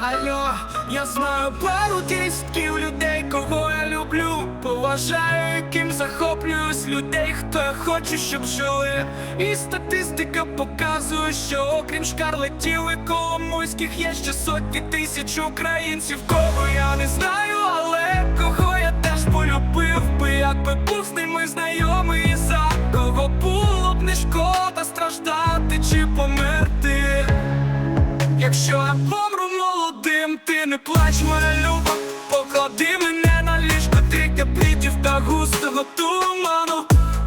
Алло, я знаю пару десятків людей, кого я люблю. Поважаю, яким захоплююсь людей, хто я хочу, щоб жили. І статистика показує, що окрім шкарлетів і коломойських є ще сотні тисяч українців, кого я не знаю, але кого я молодим, ти не плач, моя люба, поклади мене на ліжко трійка плітів та густого туману.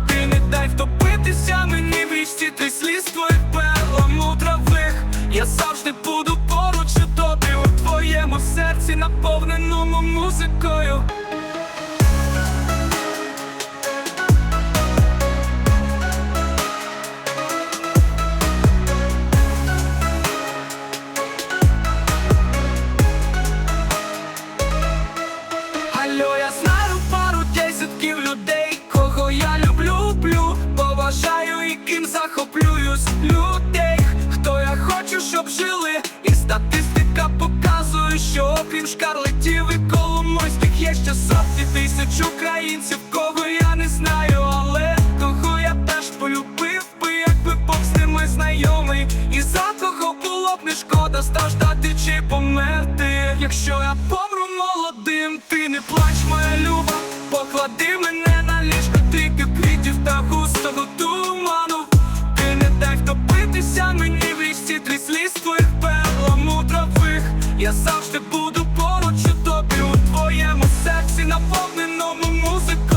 Ти не дай втопитися мені в річці ти сліз твоїх перламутрових. Я завжди буду поруч і тобі у твоєму серці, наповненому музикою. Пушкар летів і коломойських є ще сотні тисяч українців, кого я не знаю, але кого я теж полюбив би, якби повз ними знайомий. І за кого було б не шкода страждати чи померти. Якщо я помру молодим, ти не плач, моя люба, поклади мене на ліжко, тільки квітів та густого туману. Ти не дай втопитися мені в річці, три сліз твоїх перламутрових. Я завжди буду одному музику.